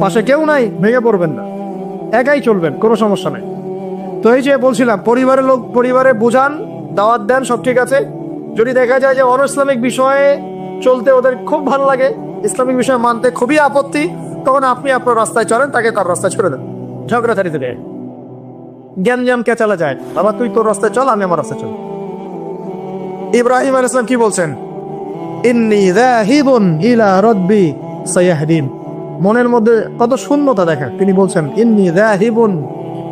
পাশে কেউ নাই, ভেঙে পড়বেন না। একাই চলবেন, কোনো সমস্যা নাই। তো এই যে বলছিলাম, পরিবারের লোক, পরিবারে বুঝান, দাওয়াত দেন, সব ঠিক আছে। যদি দেখা যায় যে অন ইসলামিক বিষয়ে চলতে ওদের খুব ভালো লাগে, ইসলামিক বিষয় মানতে খুবই আপত্তি, তখন আপনি আপনার রাস্তায় চলেন, তাকে তার রাস্তায় ছেড়ে দেন। ঝগড়াঝাড়ি থেকে জ্ঞান কে চালা যায়? বাবা, তুই তোর রাস্তায় চল, আমি আমার রাস্তায় চল। ইব্রাহিম আলাইহিস ইসলাম কি বলছেন? ইন্নি ইলা রাব্বি সায়াহদিন। মনের মধ্যে কত শূন্যতা দেখা। তিনি বলছেন, ইন্নি যাহিবুন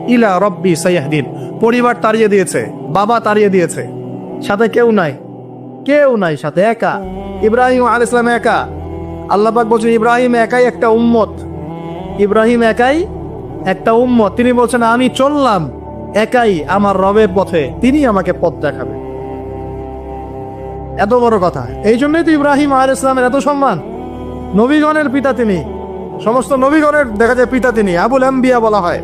ইলা রব্বি সায়াহদিন পরিবার তাড়িয়ে দিয়েছে, বাবা তাড়িয়ে দিয়েছে, সাথে কেউ নাই কেউ নাই সাথে, একা। ইব্রাহিম আল ইসলাম একা। আল্লাহ পাক বলছেন, ইব্রাহিম একাই একটা উম্মত। ইব্রাহিম একাই একটা উম্মত। তিনি বলছেন, আমি চললাম একাই আমার রবের পথে। তিনি আমাকে পথ দেখাবে। এত বড় কথা। এই জন্যই তো ইব্রাহিম আল ইসলামের এত সম্মান। নবীগণের পিতা তিনি। নবীগণের দেখা যায় পিতা তিনি, আবুল আম্বিয়া বলা হয়।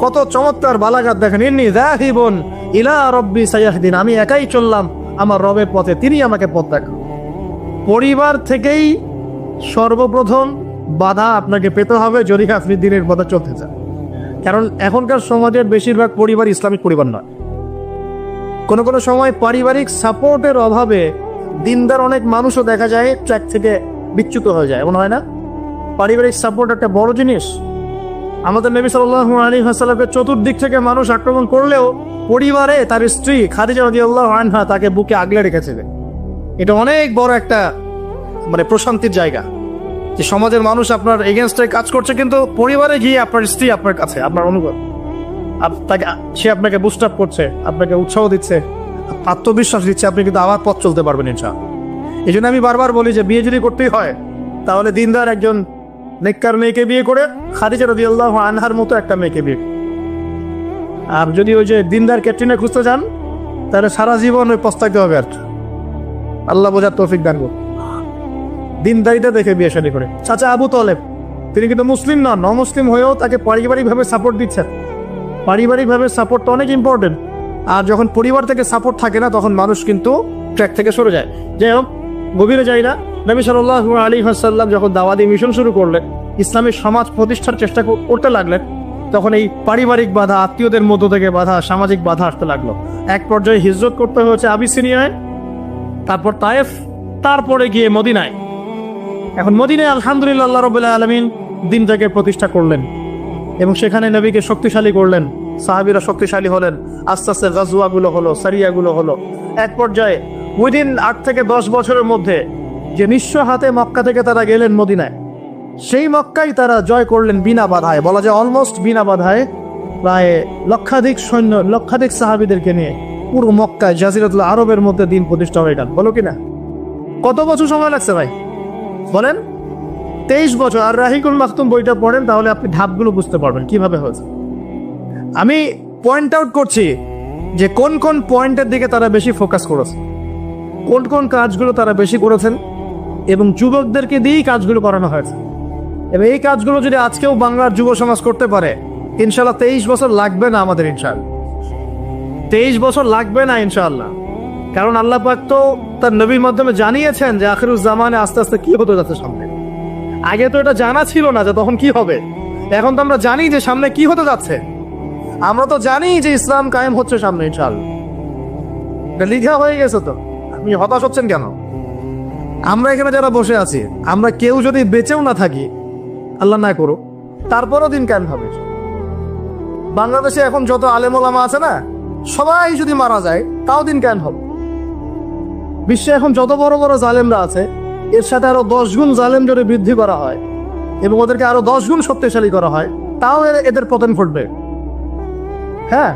কত চমৎকার বালাঘাত দেখেন, ইন্নি বোন ইলা রব্বি সায়াহদিন আমি একাই চললাম আমার রবের পথে, তিনি আমাকে পথ দেখান। পরিবার থেকেই সর্বপ্রথম বাধা আপনাকে পেতে হবে যদি আপনি দিনের পথে চলতে চান। কারণ এখনকার সমাজের বেশিরভাগ পরিবার ইসলামিক পরিবার নয়। কোনো কোনো সময় পারিবারিক সাপোর্টের অভাবে দিনদার অনেক মানুষও দেখা যায় ট্র্যাক থেকে বিচ্যুত হয়ে যায়, এমন হয় না? পারিবারিক সাপোর্ট একটা বড় জিনিস। আমাদের নবী সাল্লাহ আলী হাসালামের চতুর্দিক থেকে মানুষ আক্রমণ করলেও পরিবারে তার স্ত্রী খাদিজা রাদিয়াল্লাহু আনহা তাকে বুকে আগলে রেখেছিলেন। এটা অনেক বড় একটা মানে প্রশান্তির জায়গা। যে সমাজের মানুষ আপনার এগেনস্টে কাজ করছে কিন্তু পরিবারে গিয়ে আপনার স্ত্রী আপনার কাছে, আপনার অনুগত। তাকে, সে আপনাকে বুস্ট আপ করছে, আপনাকে উৎসাহ দিচ্ছে, আত্মবিশ্বাস দিচ্ছে, আপনি কিন্তু আবার পথ চলতে পারবেন ইনশা এই জন্য আমি বারবার বলি যে বিয়ে যদি করতেই হয়, তাহলে দিনদার একজন নেককার মেয়েকে বিয়ে করে খাদিজা রদি আল্লাহ আনহার মতো একটা মেয়েকে বিয়ে আর যদি ওই যে দিনদার ক্যাটরিনা খুঁজতে যান, তাহলে সারা জীবন ওই পস্তাইতে হবে আর। আল্লাহ বোঝার তৌফিক দান করুন। দিনদারিটা দেখে বিয়ে শাদী করে। চাচা আবু তলেব, তিনি কিন্তু মুসলিম নন মুসলিম হয়েও তাকে পারিবারিকভাবে সাপোর্ট দিচ্ছেন। পারিবারিকভাবে সাপোর্টটা অনেক ইম্পর্টেন্ট আর যখন পরিবার থেকে সাপোর্ট থাকে না, তখন মানুষ কিন্তু ট্র্যাক থেকে সরে যায়। যাই হোক, গভীরে যাই না। নবী সাল্লাহ আলী হাসাল্লাম যখন দাওয়াদি মিশন শুরু করলেন ইসলামী সমাজ প্রতিষ্ঠার চেষ্টা করতে লাগলেন, তখন এই পারিবারিক বাধা, আত্মীয়দের মধ্য থেকে বাধা, সামাজিক বাধা আসতে লাগল। এক পর্যায়ে হিজরত করতে হয়েছে আবিসিনিয়ায়, তারপর তায়েফ, তারপরে গিয়ে মদিনায়। এখন মদিনায় আলহামদুলিল্লাহ আল্লাহ আলমিন দিনটাকে প্রতিষ্ঠা করলেন এবং সেখানে নবীকে শক্তিশালী করলেন, সাহাবিরা শক্তিশালী হলেন, আস্তে আস্তে গাজুয়াগুলো হলো, সারিয়াগুলো হলো। এক পর্যায়ে উইদিন আট থেকে দশ বছরের মধ্যে যে নিঃস্ব হাতে মক্কা থেকে তারা গেলেন মদিনায়। সেই মক্কাই তারা জয় করলেন বিনা বাধায়। বলা যায় অলমোস্ট বিনা বাধায় প্রায় লক্ষাধিক সৈন্য, লক্ষাধিক সাহাবিদেরকে নিয়ে পুরো মক্কায় জাজিরাতুল আরবের মধ্যে দিন প্রতিষ্ঠা হয়ে গেল। বলো কিনা? কত বছর সময় লাগছে ভাই? বলেন। তেইশ বছর। আর রাহিকুল মাখতুম বইটা পড়েন, তাহলে আপনি ধাপগুলো বুঝতে পারবেন কীভাবে হয়েছে। আমি পয়েন্ট আউট করছি যে কোন কোন পয়েন্টের দিকে তারা বেশি ফোকাস করেছে। কোন কোন কাজগুলো তারা বেশি করেছেন? এবং যুবকদেরকে দিয়েই কাজগুলো করানো হয়েছে। এবং এই কাজগুলো যদি আজকেও বাংলার যুব সমাজ করতে পারে ইনশাল্লাহ তেইশ বছর লাগবে না আমাদের ইনশাল্লাহ তেইশ বছর লাগবে না ইনশাআল্লাহ। কারণ আল্লাহ পাক তো তার নবীর মাধ্যমে জানিয়েছেন যে আখিরুজ জামানে আস্তে আস্তে কি হতে যাচ্ছে সামনে। আগে তো এটা জানা ছিল না যে তখন কি হবে। এখন তো আমরা জানি যে সামনে কি হতে যাচ্ছে। আমরা তো জানি যে ইসলাম কায়েম হচ্ছে সামনে ইনশাআল্লাহ। এটা লিখা হয়ে গেছে তো। আপনি হতাশ হচ্ছেন কেন? আমরা এখানে যারা বসে আছি, আমরা কেউ যদি বেঁচেও না থাকি, আল্লাহ না করুক, তারপরও দিন কেন হবে। বাংলাদেশে এখন যত আলেমোলামা আছে না, সবাই যদি মারা যায়, তাও দিন কেন হবে। বিশ্বে এখন যত বড় বড় জালেমরা আছে, এর সাথে আরও দশ গুণ জালেম যদি বৃদ্ধি করা হয়, এবং ওদেরকে আরও দশ গুণ শক্তিশালী করা হয়, তাও এদের পতন ঘটবে। হ্যাঁ?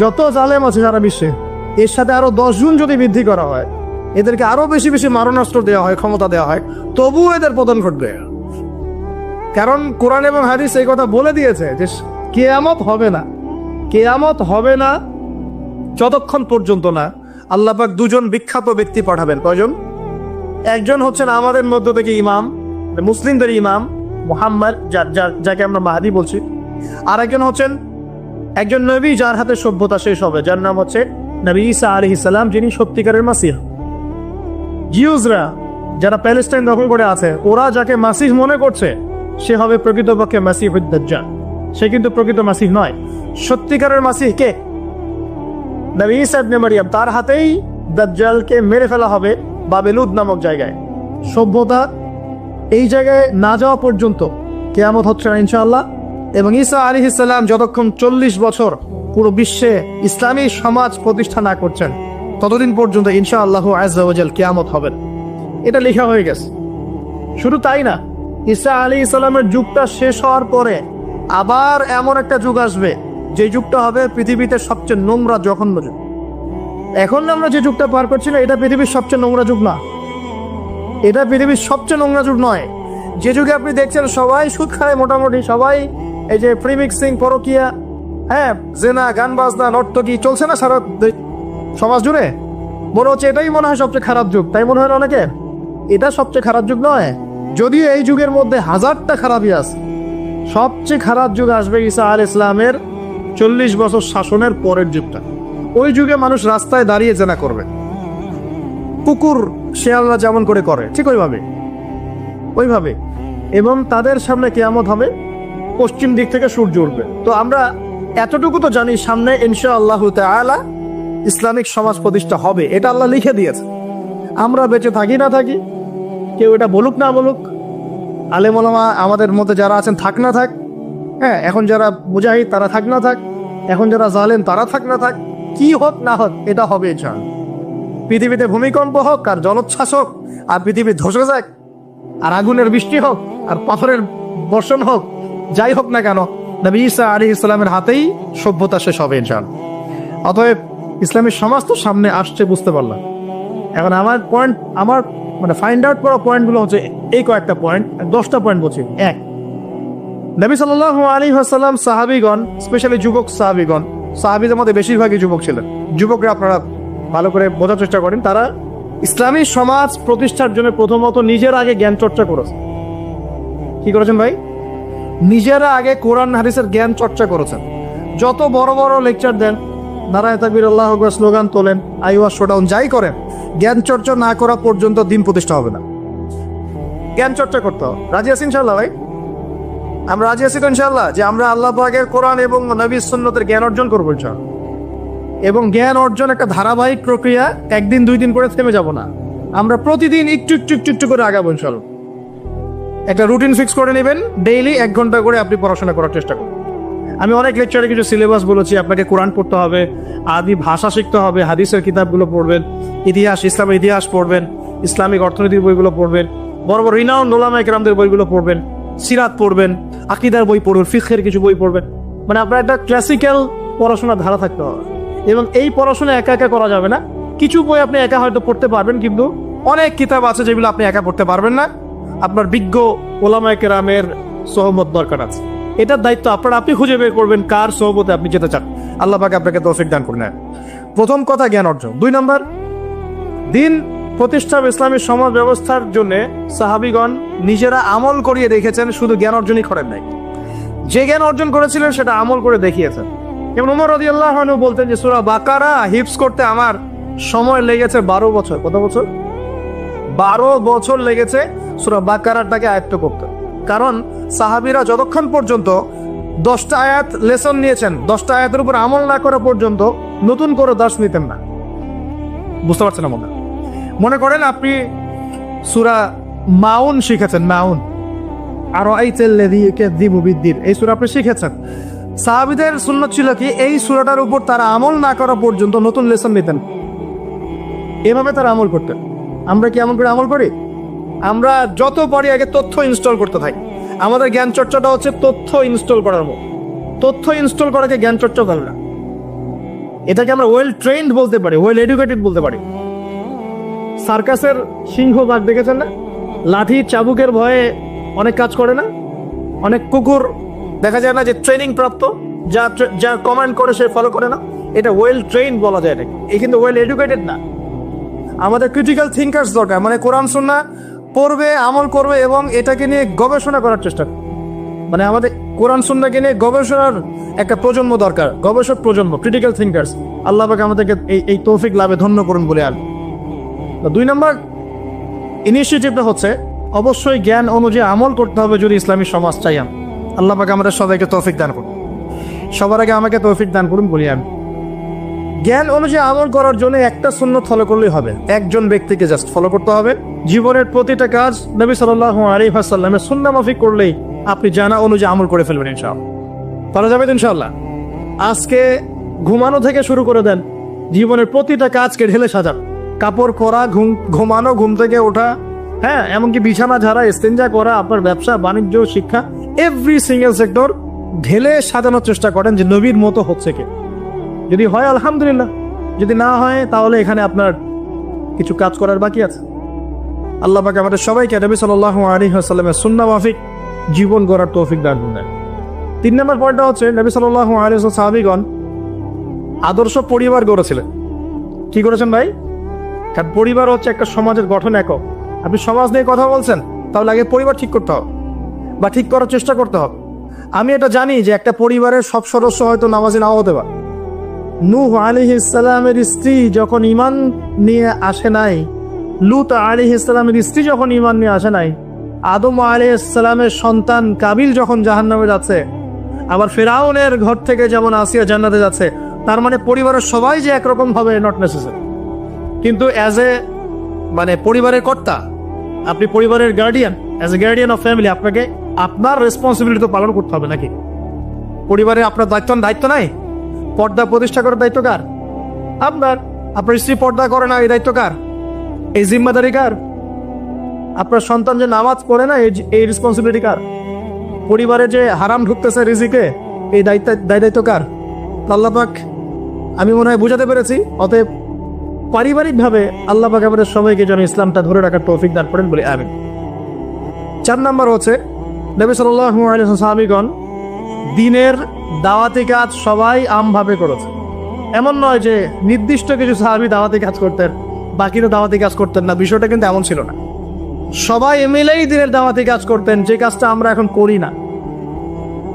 যত জালেম আছে সারা বিশ্বে, এর সাথে আরও দশ গুণ যদি বৃদ্ধি করা হয় এদেরকে আরও বেশি বেশি মারণাস্ত্র দেওয়া হয়, ক্ষমতা দেওয়া হয়, তবুও এদের পতন ঘটবে। কারণ কোরআন এবং হাদিস এই কথা বলে দিয়েছে যে কেয়ামত হবে না, কেয়ামত হবে না, যতক্ষণ পর্যন্ত না আল্লাহ পাক দুজন বিখ্যাত ব্যক্তি পাঠাবেন। কয়জন? একজন হচ্ছেন আমাদের মধ্য থেকে ইমাম মানে মুসলিমদের ইমাম, মোহাম্মদ যাকে আমরা মাহাদি বলছি। আর একজন হচ্ছেন একজন নবী যার হাতে সভ্যতা শেষ হবে, যার নাম হচ্ছে নবী ঈসা আলী ইসালাম যিনি সত্যিকারের মাসিহ। জিউজরা যারা প্যালেস্টাইন দখল করে আছে, ওরা যাকে মাসিহ মনে করছে, সে হবে প্রকৃতপক্ষে মাসিহ দাজ্জাল সে কিন্তু প্রকৃত মাসিহ নয়। সত্যিকারের মাসিহ কে? নবী ঈসা ইবনে মারিয়াম, তার হাতেই দাজ্জালকে মেরে ফেলা হবে বাবেলুদ নামক জায়গায়। সভ্যতা এই জায়গায় না যাওয়া পর্যন্ত কেয়ামত হচ্ছে না, ইনশাআল্লাহ। এবং ঈসা আলী ইসলাম যতক্ষণ চল্লিশ বছর পুরো বিশ্বে ইসলামী সমাজ প্রতিষ্ঠা না করছেন ততদিন পর্যন্ত ইনশাআল্লাহ আজাল কেয়ামত হবেন এটা লেখা হয়ে গেছে। শুধু তাই না, ঈসা আলী ইসলামের যুগটা শেষ হওয়ার পরে আবার এমন একটা যুগ আসবে, যে যুগটা হবে পৃথিবীতে সবচেয়ে নোংরা, জঘন্য যুগ। এখন আমরা যে যুগটা পার করছি না, এটা পৃথিবীর সবচেয়ে নোংরা যুগ না। এটা পৃথিবীর সবচেয়ে নোংরা যুগ নয়। যে যুগে আপনি দেখছেন সবাই সুদ খায় মোটামুটি, সবাই এই যে প্রিমিক্সিং, পরকিয়া হ্যাঁ জেনা, গান বাজনা, নর্তকী, চলছে না সারা সমাজ জুড়ে? মনে হচ্ছে এটাই মনে হয় সবচেয়ে খারাপ যুগ। তাই মনে হয় অনেকে এটা সবচেয়ে খারাপ যুগ নয়। যদিও এই যুগের মধ্যে হাজারটা খারাপই আছে। সবচেয়ে খারাপ যুগ আসবে ঈসা আল ইসলামের চল্লিশ বছর শাসনের পরের যুগটা। ওই যুগে মানুষ রাস্তায় দাঁড়িয়ে জেনা করবে। কুকুর, শেয়ালরা যেমন করে করে, ঠিক ওইভাবে। ওইভাবে। এবং তাদের সামনে কেয়ামত হবে, পশ্চিম দিক থেকে সূর্য উঠবে। তো আমরা এতটুকু তো জানি, সামনে ইনশা আল্লাহ তালা ইসলামিক সমাজ প্রতিষ্ঠা হবে, এটা আল্লাহ লিখে দিয়েছে। আমরা বেঁচে থাকি না থাকি, কেউ এটা বলুক না বলুক, আলেমা আমাদের মধ্যে যারা আছেন থাক না থাক হ্যাঁ এখন যারা মুজাহিদ তারা থাক না থাক, এখন যারা জালেন তারা থাক না থাক, কি হোক না হোক, এটা হবে চান পৃথিবীতে ভূমিকম্প হোক আর জলোচ্ছ্বাস হোক, আর পৃথিবী ধসে যাক, আর আগুনের বৃষ্টি হোক, আর পাথরের বর্ষণ হোক, যাই হোক না কেন, নবী ঈসা আলী ইসলামের হাতেই সভ্যতা শেষ হবে ইনশাল অতএব ইসলামের সমাজ তো সামনে আসছে, বুঝতে পারলাম। এখন আমার পয়েন্ট আমার মানে ফাইন্ড আউট করা পয়েন্টগুলো হচ্ছে এই কয়েকটা পয়েন্ট দশটা পয়েন্ট বলছি। এক, নবী সাল্লাহ আলী হাসাল্লাম সাহাবিগণ স্পেশালি যুবক সাহাবিগণ, সাহাবিদের মধ্যে বেশিরভাগই যুবক ছিলেন। যুবকরা আপনারা ভালো করে বোঝার চেষ্টা করেন, তারা ইসলামী সমাজ প্রতিষ্ঠার জন্য প্রথমত নিজের আগে জ্ঞান চর্চা করেছে। কি করেছেন ভাই? নিজেরা আগে কোরআন, হাদিসের জ্ঞান চর্চা করেছেন। যত বড় বড় লেকচার দেন নারায় তাকবির আল্লাহ আকবার স্লোগান তোলেন, আই আইওয়া শোডাউন যাই করেন, জ্ঞান চর্চা না করা পর্যন্ত দিন প্রতিষ্ঠা হবে না। জ্ঞান চর্চা করতে হবে। রাজি আছি ইনশাল্লাহ ভাই? আমরা রাজি আছি তো ইনশাল্লাহ যে আমরা আল্লাহ পাকের কোরআন এবং নবী সুন্নতের জ্ঞান অর্জন করব ইনশাল্লাহ এবং জ্ঞান অর্জন একটা ধারাবাহিক প্রক্রিয়া, একদিন, দুই দিন করে থেমে যাব না। আমরা প্রতিদিন একটু একটু একটু একটু করে আগাবো ইনশাল্লাহ একটা রুটিন ফিক্স করে নেবেন, ডেইলি এক ঘণ্টা করে আপনি পড়াশোনা করার চেষ্টা করুন। আমি অনেক লেকচারে কিছু সিলেবাস বলেছি, আপনাকে কোরআন পড়তে হবে, আদি ভাষা শিখতে হবে, হাদিসের কিতাবগুলো পড়বেন, ইতিহাস, ইসলামের ইতিহাস পড়বেন, ইসলামিক অর্থনীতির বইগুলো পড়বেন, বড় বড় রিনাউন নোলামা একরামদের বইগুলো পড়বেন, সিরাত পড়বেন, আকিদার বই পড়বেন ফিখের কিছু বই পড়বেন। মানে আপনার একটা ক্লাসিক্যাল পড়াশোনার ধারা থাকতে হবে। এবং এই পড়াশোনা একা একা করা যাবে না। কিছু বই আপনি একা হয়তো পড়তে পারবেন, কিন্তু অনেক কিতাব আছে যেগুলো আপনি একা পড়তে পারবেন না। আপনার বিজ্ঞ ওলামা কেরামের সহমত দরকার আছে। এটার দায়িত্ব আপনার, আপনি খুঁজে বের করবেন কার সহমতে আপনি যেতে চান। আল্লাহ পাকে আপনাকে তৌফিক দান করে নেন প্রথম কথা, জ্ঞান অর্জন। দুই নম্বর, দিন প্রতিষ্ঠা ইসলামী সমাজ ব্যবস্থার জন্য সাহাবিগণ নিজেরা আমল করিয়ে রেখেছেন, শুধু জ্ঞান অর্জনই করেন নাই। যে জ্ঞান অর্জন করেছিলেন, সেটা আমল করে দেখিয়েছেন। যেমন উমর রদি আল্লাহ বলতেন যে, সুরা বাকারা হিপস করতে আমার সময় লেগেছে বারো বছর। কত বছর? বারো বছর লেগেছে সুরা বাকারাটাকে আয়ত্ত করতে। কারণ সাহাবিরা যতক্ষণ পর্যন্ত দশটা আয়াত লেসন নিয়েছেন, দশটা আয়াতের উপর আমল না করা পর্যন্ত নতুন করে দাস নিতেন না। বুঝতে পারছেন না মনে? করেন আপনি সুরা মাউন শিখেছেন, মাউন। আরও দিবুবিদ্দির এই সুরা আপনি শিখেছেন। সাহাবিদের শূন্য ছিল কি, এই সুরাটার উপর তারা আমল না করা পর্যন্ত নতুন লেসন নিতেন। এভাবে তারা আমল করতেন। আমরা কি এমন করে আমল করি? আমরা যত পারি আগে তথ্য ইনস্টল করতে থাকি। আমাদের জ্ঞান চর্চাটা হচ্ছে তথ্য ইনস্টল করার মতো। তথ্য ইনস্টল করাকে জ্ঞান চর্চা করে না। এটাকে আমরা ওয়েল ট্রেন্ড বলতে পারি ওয়েল এডুকেটেড বলতে পারি। সার্কাসের সিংহ বাঘ দেখেছেন না? লাঠি চাবুকের ভয়ে অনেক কাজ করে না? অনেক কুকুর দেখা যায় না যে ট্রেনিং প্রাপ্ত, যা যা কমান্ড করে সে ফলো করে না? এটা ওয়েল ট্রেন বলা যায় নাকি এই কিন্তু ওয়েল এডুকেটেড না। আমাদের ক্রিটিক্যাল থিঙ্কার্স দরকার। মানে কোরআন সুন্না পড়বে, আমল করবে এবং এটাকে নিয়ে গবেষণা করার চেষ্টা মানে আমাদের কোরআন সুন্নাকে নিয়ে গবেষণার একটা প্রজন্ম দরকার, গবেষক প্রজন্ম ক্রিটিক্যাল থিঙ্কার্স আল্লাহ আমাদেরকে এই এই তৌফিক লাভে ধন্য করুন বলে আর দুই নম্বর ইনিশিয়েটিভটা হচ্ছে, অবশ্যই জ্ঞান অনুযায়ী আমল করতে হবে যদি ইসলামী সমাজ চাই আল্লাহ পাকে আমাদের সবাইকে তৌফিক দান করুন। সবার আগে আমাকে তৌফিক দান করুন বলি আমি। জ্ঞান অনুযায়ী আমল করার জন্য একটা শূন্য ফলো করলেই হবে। একজন ব্যক্তিকে জাস্ট ফলো করতে হবে। জীবনের প্রতিটা কাজ নবী সাল্লাহ আলী হাসাল্লামের শূন্য মাফিক করলেই আপনি জানা অনুযায়ী আমল করে ফেলবেন ইনশাআল্লাহ। পারা যাবে ইনশাআল্লাহ? আজকে ঘুমানো থেকে শুরু করে দেন। জীবনের প্রতিটা কাজকে ঢেলে সাজান। কাপড় পরা, ঘুম, ঘুমানো, ঘুম থেকে ওঠা হ্যাঁ এমনকি বিছানা ঝাড়া এস্তেঞ্জা করা, আপনার ব্যবসা, বাণিজ্য, শিক্ষা এভরি সিঙ্গেল সেক্টর ঢেলে সাজানোর চেষ্টা করেন যে নবীর মতো হচ্ছে কি। যদি হয়, আলহামদুলিল্লাহ। যদি না হয়, তাহলে এখানে আপনার কিছু কাজ করার বাকি আছে। আল্লাহ পাকে আমাদের সবাইকে, নবী সাল্লাহ আলী আসাল্লামের সুন্না মাফিক জীবন গড়ার তৌফিক দান করুন। তিন নম্বর পয়েন্টটা হচ্ছে, নবী সাল্লাহ আলী সাহাবিগণ আদর্শ পরিবার গড়েছিলেন। কি করেছেন ভাই? কারণ পরিবার হচ্ছে একটা সমাজের গঠন একক। আপনি সমাজ নিয়ে কথা বলছেন, তাহলে আগে পরিবার ঠিক করতে হবে বা ঠিক করার চেষ্টা করতে হবে। আমি এটা জানি যে একটা পরিবারের সব সদস্য হয়তো নামাজি নাও হতে পারে। নূহ আলী ইসলামের স্ত্রী যখন ইমান নিয়ে আসে নাই, লুত আলী ইসলামের স্ত্রী যখন ইমান নিয়ে আসে নাই, আদম আলী ইসলামের সন্তান কাবিল যখন জাহান্নামে যাচ্ছে, আবার ফেরাউনের ঘর থেকে যেমন আসিয়া জান্নাতে যাচ্ছে, তার মানে পরিবারের সবাই যে একরকম হবে নট নেসেসারি কিন্তু অ্যাজ এ মানে পরিবারের কর্তা, আপনি পরিবারের guardian as a guardian of family আপনাকে আপনার রেসপন্সিবিলিটি তো পালন করতে হবে নাকি? পরিবারে আপনার দায়িত্ব দায়িত্ব নাই? পর্দা প্রতিষ্ঠা করার দায়িত্ব কার? আপনার আপনার স্ত্রী পর্দা করে না, এই দায়িত্ব কার? এই জিম্মাদারি কার? আপনার সন্তান যে নামাজ পড়ে না, এই রেসপন্সিবিলিটি কার? পরিবারে যে হারাম ঢুকতেছে রিজিকে, এই দায়িত্ব, দায় দায়িত্ব কার? আল্লাহ পাক, আমি মনে হয় বুঝাতে পেরেছি, অতএব পারিবারিকভাবে আল্লাহ পাক আমাদের সবাইকে যেন ইসলামটা ধরে রাখার তৌফিক দান করেন বলে আমি চার নাম্বার হচ্ছে, নবী সাল্লাল্লাহু আলাইহি সাহাবীগণ দিনের দাওয়াতি কাজ সবাই আমভাবে করেছে। এমন নয় যে নির্দিষ্ট কিছু সাহাবি দাওয়াতি কাজ করতেন, বাকিরা দাওয়াতি কাজ করতেন না, বিষয়টা কিন্তু এমন ছিল না। সবাই মিলেই দিনের দাওয়াতি কাজ করতেন, যে কাজটা আমরা এখন করি না।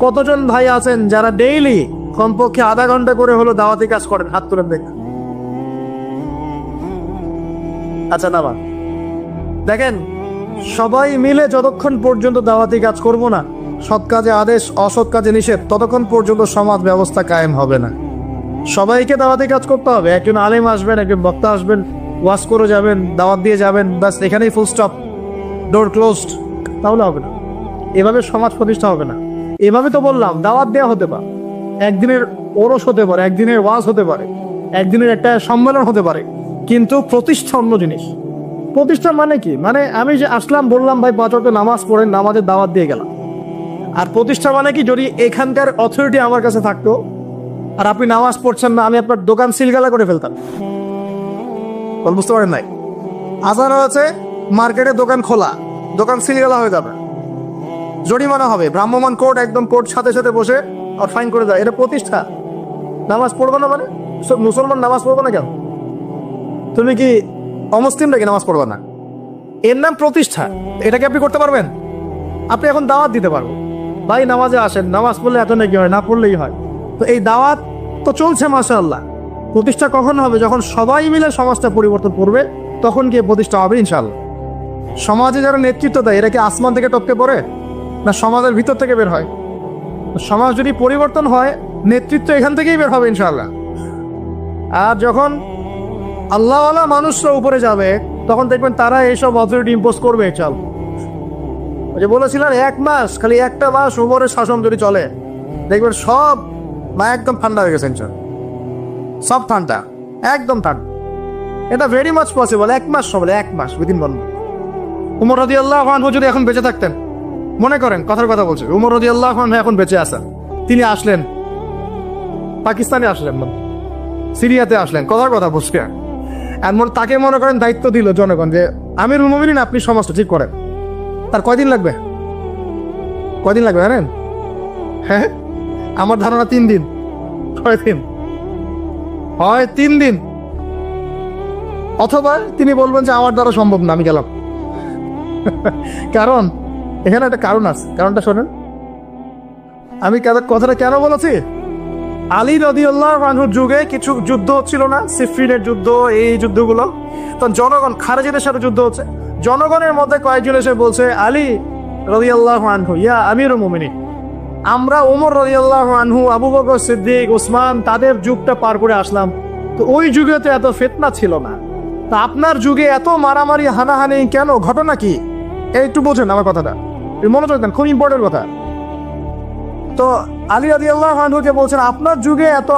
কতজন ভাই আছেন যারা ডেইলি কমপক্ষে আধা ঘণ্টা করে হলো দাওয়াতি কাজ করেন, হাত তুলে দেখ আচ্ছা না দেখেন, সবাই মিলে যতক্ষণ পর্যন্ত দাওয়াতি কাজ করব না সৎ কাজে আদেশ, অসৎ কাজে নিষেধ, ততক্ষণ পর্যন্ত সমাজ ব্যবস্থা কায়েম হবে না। সবাইকে দাওয়াতে কাজ করতে হবে। একজন আলেম আসবেন, একজন বক্তা আসবেন ওয়াশ করে যাবেন, দাওয়াত দিয়ে যাবেন, ব্যাস, এখানেই ফুল স্টপ ডোর ক্লোজড তাহলে হবে না। এভাবে সমাজ প্রতিষ্ঠা হবে না। এভাবে তো বললাম, দাওয়াত দেওয়া হতে পারে। একদিনের ওরস হতে পারে, একদিনের ওয়াজ হতে পারে, একদিনের একটা সম্মেলন হতে পারে, কিন্তু প্রতিষ্ঠা অন্য জিনিস। প্রতিষ্ঠা মানে কি? মানে আমি যে আসলাম, বললাম, ভাই, পাঁচ নামাজ পড়েন, নামাজের দাওয়াত দিয়ে গেলাম। আর প্রতিষ্ঠা মানে কি? যদি এখানকার অথরিটি আমার কাছে থাকতো, আর আপনি নামাজ পড়ছেন না, আমি আপনার দোকান সিলগালা করে ফেলতাম। বুঝতে পারেন নাই? আজান হয়েছে মার্কেটে দোকান খোলা, দোকান সিলগালা হয়ে যাবে। জরিমানা হবে ভ্রাম্যমান কোর্ট একদম কোর্ট সাথে সাথে বসে, আর ফাইন করে দেয়। এটা প্রতিষ্ঠা। নামাজ পড়ব না মানে? মুসলমান নামাজ পড়ব না কেন? তুমি কি অমুসলিম নাকি নামাজ পড়বা না? এর নাম প্রতিষ্ঠা। এটাকে আপনি করতে পারবেন? আপনি এখন দাওয়াত দিতে পারবেন ভাই নামাজে আসেন, নামাজ পড়লে এত নাকি হয়, না পড়লেই হয়। তো এই দাওয়াত তো চলছে মাসা আল্লাহ প্রতিষ্ঠা কখন হবে? যখন সবাই মিলে সমাজটা পরিবর্তন করবে, তখন গিয়ে প্রতিষ্ঠা হবে ইনশাল্লাহ সমাজে যারা নেতৃত্ব দেয়, এরা কি আসমান থেকে টপকে পড়ে? না সমাজের ভিতর থেকে বের হয়? সমাজ যদি পরিবর্তন হয়, নেতৃত্ব এখান থেকেই বের হবে ইনশাল্লাহ আর যখন আল্লাহওয়ালা মানুষরা উপরে যাবে, তখন দেখবেন তারা এইসব অথরিটি ইম্পোজ করবে ওই যে বলেছিলেন এক মাস, খালি একটা মাস উপরের শাসন যদি চলে, দেখবেন সব মা একদম ঠান্ডা হয়ে গেছে সব ঠান্ডা, একদম ঠান্ডা। এটা ভেরি মাচ পসিবল এক মাস সবলে এক মাস উইদিন বন্ধ উমর রদি আল্লাহ খানহু যদি এখন বেঁচে থাকতেন, মনে করেন, কথার কথা বলছে, উমর রদি আল্লাহ খান এখন বেঁচে আছেন। তিনি আসলেন, পাকিস্তানে আসলেন সিরিয়াতে আসলেন, কথার কথা বুঝকে এমন তাকে মনে করেন দায়িত্ব দিল জনগণ, যে আমির মোমিনিন, আপনি সমস্ত ঠিক করেন। তার কয়দিন লাগবে? কয়দিন লাগবে জানেন? হ্যাঁ আমার ধারণা তিন দিন। ছয় দিন। হয় তিন দিন। অথবা তিনি বলবেন যে আমার দ্বারা সম্ভব না, আমি গেলাম। কারণ, এখানে একটা কারণ আছে। কারণটা শোনেন। আমি কথাটা কেন বলেছি? আলী রদিউল্লাহ রানহুর যুগে কিছু যুদ্ধ হচ্ছিল না সিফিনের যুদ্ধ, এই যুদ্ধগুলো। তখন জনগণ, খারেজিদের সাথে যুদ্ধ হচ্ছে। জনগণের মধ্যে কয়েকজন এসে বলছে, আলী রদিয়াল্লাহ আনহু, ইয়া আমির মোমিনী আমরা ওমর রদিয়াল্লাহ আনহু, আবু বকর সিদ্দিক, ওসমান, তাদের যুগটা পার করে আসলাম। তো ওই যুগে তো এত ফেতনা ছিল না। তা আপনার যুগে এত মারামারি, হানাহানি, কেন? ঘটনা কি? একটু বোঝেন আমার কথাটা। মনোযোগ দেন, খুব ইম্পর্টেন্ট কথা। তো আলী আদি আল্লাহ যে বলছেন, আপনার যুগে এত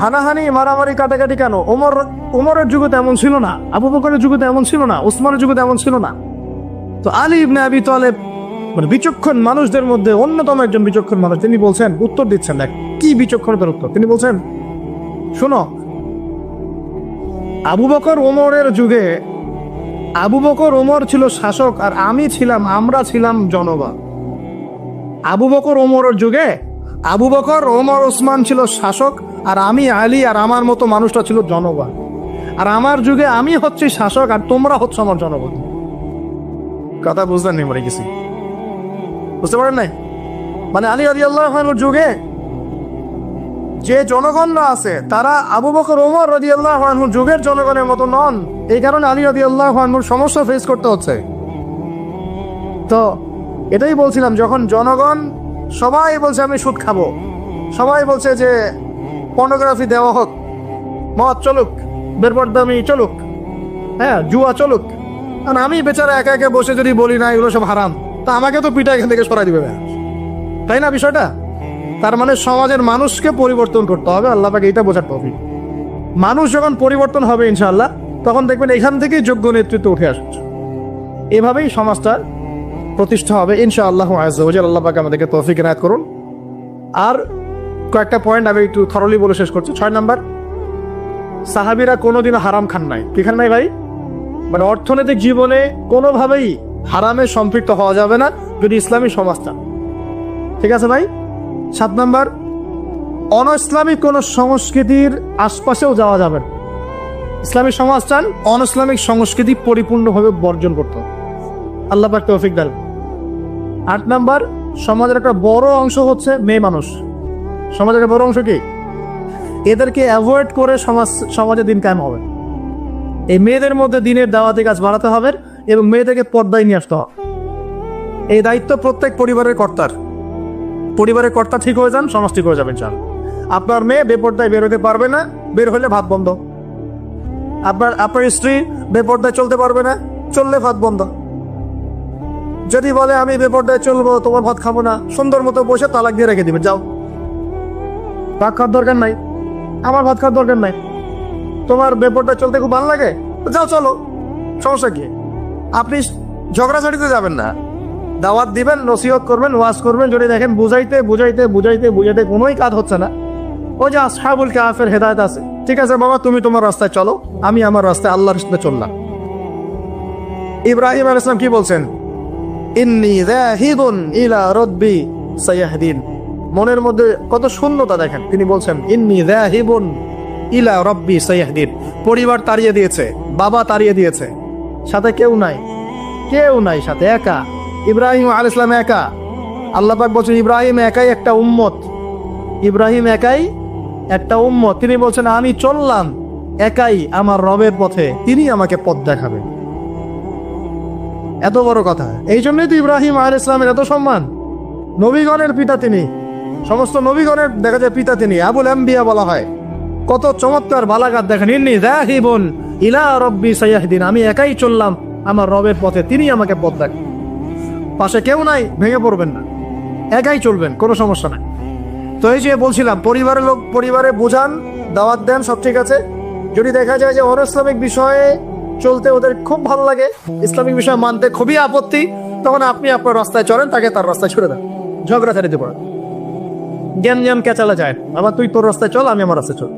হানাহানি, মারামারি কাটাকাটি কেন? ওমর, ওমরের যুগে তো এমন ছিল না। আবু বকরের যুগে তো এমন ছিল না। ওসমানের যুগে তো এমন ছিল না। তো আলী ইবনে আবি তালেব মানে বিচক্ষণ মানুষদের মধ্যে অন্যতম একজন বিচক্ষণ মানুষ, তিনি বলছেন, উত্তর দিচ্ছেন, দেখ, কি বিচক্ষণতার উত্তর? তিনি বলছেন, শোনো, আবু বকর ওমরের যুগে, আবু বকর ওমর ছিল শাসক আর আমি ছিলাম, আমরা ছিলাম জনগণ। আবু বকর ওমরের যুগে আবু বকর, ওমর, ওসমান ছিল শাসক, আর আমি, আলী আর আমার মতো মানুষটা ছিল জনগণ। আর আমার যুগে আমি হচ্ছি শাসক আর তোমরা হচ্ছে আমার জনগণ। কথা বুঝলেন নি মরে গেছি বুঝতে পারেন নাই? মানে আলী আদি আল্লাহ যুগে যে জনগণরা আছে, তারা আবু বকর, ওমর রদি আল্লাহ যুগের জনগণের মতো নন। এই কারণে আলী রদি আল্লাহ সমস্যা ফেস করতে হচ্ছে। তো এটাই বলছিলাম, যখন জনগণ, সবাই বলছে আমি সুদ খাব। সবাই বলছে যে পর্নোগ্রাফি দেওয়া হোক, মদ চলুক বেরপরদামি চলুক হ্যাঁ জুয়া চলুক। আর আমি বেচারা একা একা বসে যদি বলি, না, এগুলো সব হারাম, তা আমাকে তো পিঠা এখান থেকে সরাই দিবে তাই না বিষয়টা? তার মানে সমাজের মানুষকে পরিবর্তন করতে হবে, আল্লাহ পাকে এটা বোঝার টপিক মানুষ যখন পরিবর্তন হবে ইনশাআল্লাহ, তখন দেখবেন এখান থেকেই যোগ্য নেতৃত্ব উঠে আসছে। এভাবেই সমাজটার প্রতিষ্ঠা হবে আজাল আল্লাহ পাকে আমাদেরকে তৌফিক এনায়ত করুন। আর কয়েকটা পয়েন্ট আমি একটু থরলি বলে শেষ করছি। ছয় নাম্বার, সাহাবিরা কোনোদিনও হারাম খান নাই। কি খান নাই ভাই? মানে অর্থনৈতিক জীবনে কোনোভাবেই হারামে সম্পৃক্ত হওয়া যাবে না, যদি ইসলামী সমাজটা ঠিক আছে ভাই? সাত নাম্বার অন ইসলামিক কোনো সংস্কৃতির আশপাশেও যাওয়া যাবে না। ইসলামী সমাজ চান অন ইসলামিক সংস্কৃতি পরিপূর্ণভাবে বর্জন করতে আল্লাহ পাক তৌফিক দাল আট নাম্বার, সমাজের একটা বড় অংশ হচ্ছে মেয়ে মানুষ। সমাজের একটা বড় অংশ কি? এদেরকে অ্যাভয়েড করে সমাজ, সমাজে দিন কায়েম হবে। এই মেয়েদের মধ্যে দিনের দাওয়াতি কাজ বাড়াতে হবে এবং মেয়েদেরকে পর্দায় নিয়ে আসতে হবে। এই দায়িত্ব প্রত্যেক পরিবারের কর্তার। পরিবারের কর্তা ঠিক হয়ে যান, সমাজ ঠিক হয়ে যাবেন চান আপনার মেয়ে বেপর্দায় বের হতে পারবে না, বের হলে ভাত বন্ধ। আপনার আপনার স্ত্রী বেপর্দায় চলতে পারবে না, চললে ভাত বন্ধ। যদি বলে আমি বেপর্দায় চলবো, তোমার ভাত খাব না, সুন্দর মতো বসে তালাক দিয়ে রেখে দিবে, যাও। ভাত খাওয়ার দরকার নাই। আমার ভাত খাওয়ার দরকার নাই। তোমার বেপরটা চলতে খুব ভালো লাগে? যাও, চলো। সমস্যা কি? আপনি ঝগড়াঝাড়িতে যাবেন না। দাওয়াত দিবেন, নসিহত করবেন, ওয়াজ করবেন, যদি দেখেন বুঝাইতে বুঝাইতে বুঝাইতে বুঝাইতে কোনোই কাজ হচ্ছে না। ওই যে আসহাবুল কাফের হেদায়ত আছে। ঠিক আছে, বাবা, তুমি তোমার রাস্তায় চলো। আমি আমার রাস্তায় আল্লাহর রাস্তায় চললাম। ইব্রাহিম আল ইসলাম কি বলছেন? ইন্নি ইলা মনের মধ্যে কত শূন্যতা দেখেন, তিনি বলছেন, ইন্নি যাহিবুন ইলা রব্বি সাইয়াহদিন পরিবার তাড়িয়ে দিয়েছে, বাবা তাড়িয়ে দিয়েছে, সাথে কেউ নাই কেউ নাই সাথে, একা। ইব্রাহিম আল ইসলাম একা। আল্লাহ পাক বলছেন, ইব্রাহিম একাই একটা উম্মত। ইব্রাহিম একাই একটা উম্মত। তিনি বলছেন, আমি চললাম একাই আমার রবের পথে তিনি আমাকে পথ দেখাবেন। এত বড় কথা। এই জন্যই তো ইব্রাহিম আল ইসলামের এত সম্মান। নবীগণের পিতা তিনি। সমস্ত নবীগণের দেখা যায় পিতা তিনি। আবুল আম্বিয়া বলা হয়। কত চমৎকার বালাঘাত দেখেন। ইন্নি বোন ইলা রব্বি সাইয়াহদিন। আমি একাই চললাম আমার রবের পথে। তিনি আমাকে পথ দেখ। পাশে কেউ নাই, ভেঙে পড়বেন না। একাই চলবেন, কোনো সমস্যা নাই। তো এই যে বলছিলাম, পরিবারের লোক, পরিবারে বোঝান, দাওয়াত দেন, সব ঠিক আছে। যদি দেখা যায় যে অন ইসলামিক বিষয়ে চলতে ওদের খুব ভালো লাগে। ইসলামিক বিষয় মানতে খুবই আপত্তি। তখন আপনি আপনার রাস্তায় চলেন তাকে তার রাস্তায় ছুড়ে দেন। ঝগড়া ছাড়িতে পড়েন জ্ঞান জ্ঞান কেচালা যায়। আবার তুই তোর রাস্তায় চল, আমি আমার রাস্তায় চল।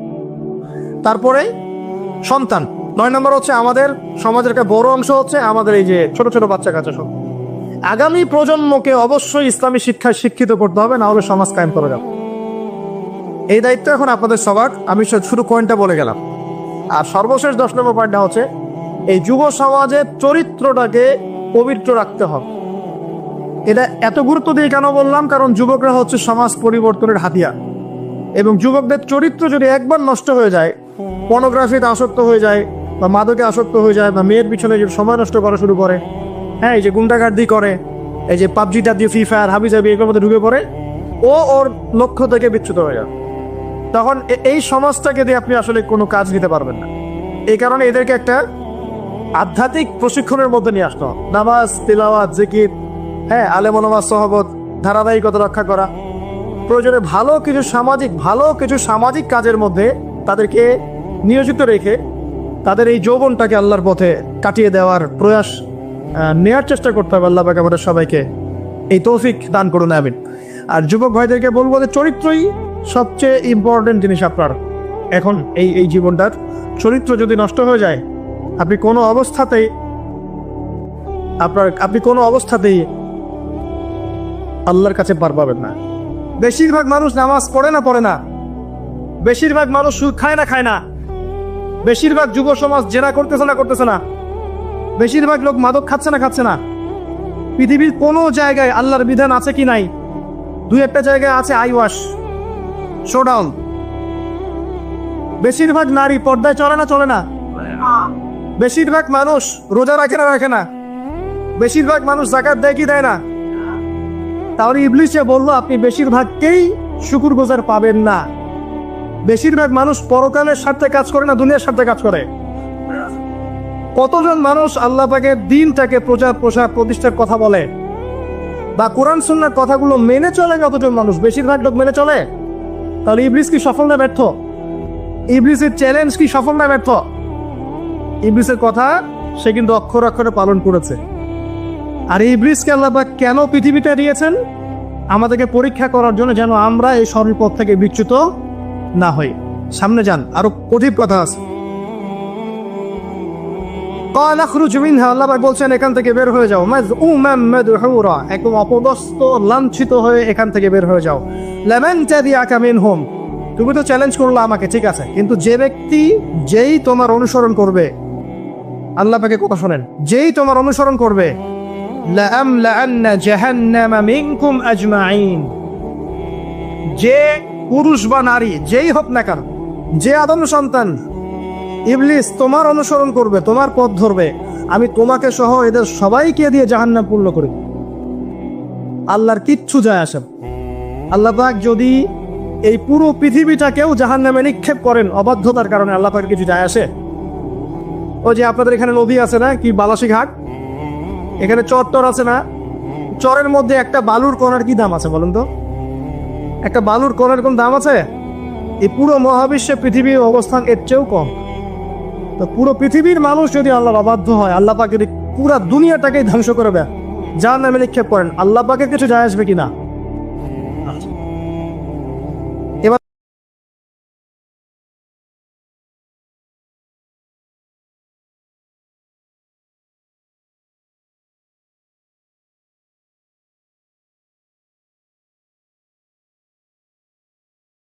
তারপরে সন্তান। নয় নম্বর হচ্ছে আমাদের সমাজের একটা বড় অংশ হচ্ছে আমাদের এই যে ছোট ছোট বাচ্চা কাচ্চা সব। আগামী প্রজন্মকে অবশ্যই ইসলামী শিক্ষায় শিক্ষিত করতে হবে, না হলে সমাজ কায়েম করা যাবে। এই দায়িত্ব এখন আপনাদের সবার। আমি শুধু কয়েনটা বলে গেলাম। আর সর্বশেষ দশ নম্বর পয়েন্টটা হচ্ছে এই যুব সমাজের চরিত্রটাকে পবিত্র রাখতে হবে। এটা এত গুরুত্ব দিয়ে কেন বললাম? কারণ যুবকরা হচ্ছে সমাজ পরিবর্তনের হাতিয়ার। এবং যুবকদের চরিত্র যদি একবার নষ্ট হয়ে যায় পর্নোগ্রাফিতে আসক্ত হয়ে যায়, বা মাদকে আসক্ত হয়ে যায়, বা মেয়ের পিছনে যদি সময় নষ্ট করা শুরু করে হ্যাঁ এই যে গুন্ডাগার্দি করে, এই যে পাবজিটা দিয়ে ফ্রি ফায়ার, হাবি জাবি, এগুলোর মধ্যে ঢুকে পড়ে, ও ওর লক্ষ্য থেকে বিচ্যুত হয়ে যায়। তখন এই সমাজটাকে দিয়ে আপনি আসলে কোনো কাজ নিতে পারবেন না। এই কারণে এদেরকে একটা আধ্যাত্মিক প্রশিক্ষণের মধ্যে নিয়ে আসতে নামাজ, তিলাওয়াত, জিকির হ্যাঁ আলেমনামাজ সহবত, ধারাবাহিকতা রক্ষা করা। প্রয়োজনে ভালো কিছু সামাজিক, ভালো কিছু সামাজিক কাজের মধ্যে তাদেরকে নিয়োজিত রেখে তাদের এই যৌবনটাকে আল্লাহর পথে কাটিয়ে দেওয়ার প্রয়াস নেয়ার চেষ্টা করতে হবে আল্লাহ পাক আমাদের সবাইকে। এই তৌফিক দান করুন, আমিন। আর যুবক ভাইদেরকে বলব যে চরিত্রই সবচেয়ে ইম্পর্টেন্ট জিনিস আপনার। এখন এই এই জীবনটার চরিত্র যদি নষ্ট হয়ে যায় আপনি কোনো অবস্থাতেই আপনার আপনি কোনো অবস্থাতেই আল্লাহর কাছে পার পাবেন না। বেশিরভাগ মানুষ নামাজ পড়ে না পড়ে না। বেশিরভাগ মানুষ খায় না খায় না। বেশিরভাগ যুব সমাজ জেনা করতেছে না করতেছে না। বেশিরভাগ লোক মাদক খাচ্ছে না খাচ্ছে না। পৃথিবীর কোনো জায়গায় আল্লাহর বিধান আছে কি নাই? দুই একটা জায়গায় আছে আই ওয়াশ। শোডাউন। বেশিরভাগ নারী পর্দায় চলে না চলে না। বেশিরভাগ মানুষ রোজা রাখে না রাখে না। বেশিরভাগ মানুষ জাকাত দেয় কি দেয় না? তাহলে ইবলিশে বলল, আপনি বেশিরভাগকেই শুকুর গোজার পাবেন না। বেশিরভাগ মানুষ পরকালের স্বার্থে কাজ করে না, দুনিয়ার স্বার্থে কাজ করে। কতজন মানুষ আল্লাহ পাকের দিনটাকে প্রচার প্রসার প্রতিষ্ঠার কথা বলে? বা কোরআন সুন্নার কথাগুলো মেনে চলে কতজন মানুষ? বেশিরভাগ লোক মেনে চলে? তাহলে ইবলিস কি সফল না ব্যর্থ? ইবলিসের চ্যালেঞ্জ কি সফল না ব্যর্থ? ইবলিসের কথা সে কিন্তু অক্ষর অক্ষরে পালন করেছে। আর এই ব্রিজকে আল্লাহবাক কেন পৃথিবীতে দিয়েছেন? আমাদেরকে পরীক্ষা করার জন্য যেন আমরা এই সরল থেকে বিচ্যুত না হই। সামনে যান, আরও কঠিন কথা আছে। আল্লাহবাক বলছেন, এখান থেকে বের হয়ে যাও। একদম অপদস্ত লাঞ্ছিত হয়ে এখান থেকে বের হয়ে যাও। লেমেন আকামিন হোম তুমি তো চ্যালেঞ্জ করল আমাকে, ঠিক আছে। কিন্তু যে ব্যক্তি যেই তোমার অনুসরণ করবে আল্লাহ পাকে কথা শোনেন, যেই তোমার অনুসরণ করবে যে পুরুষ বা নারী, যেই হোক না কেন, যে আদম সন্তান, ইবলিস তোমার অনুসরণ করবে, তোমার পথ ধরবে, আমি তোমাকে সহ এদের সবাইকে দিয়ে জাহান্নাম পূর্ণ করি। আল্লাহর কিচ্ছু যায় আসে না। আল্লাহ পাক যদি এই পুরো পৃথিবীটাকেও জাহান্নামে নিক্ষেপ করেন, অবাধ্যতার কারণে আল্লাহ পাকের কিছু যায় আসে। ওই যে আপনাদের এখানে নদী আছে না, কি বালাসী ঘাট এখানে চর টর আছে না? চরের মধ্যে একটা বালুর কণার কি দাম আছে বলুন তো? একটা বালুর কণার কোন দাম আছে? এই পুরো মহাবিশ্বে পৃথিবীর অবস্থান এর চেয়েও কম। তো পুরো পৃথিবীর মানুষ যদি আল্লাহর অবাধ্য হয়, আল্লাহ পাক পুরা দুনিয়াটাকেই ধ্বংস করে দেয়। যার নামে নিক্ষেপ করেন, আল্লাহ পাকের কিছু যায় আসবে কিনা?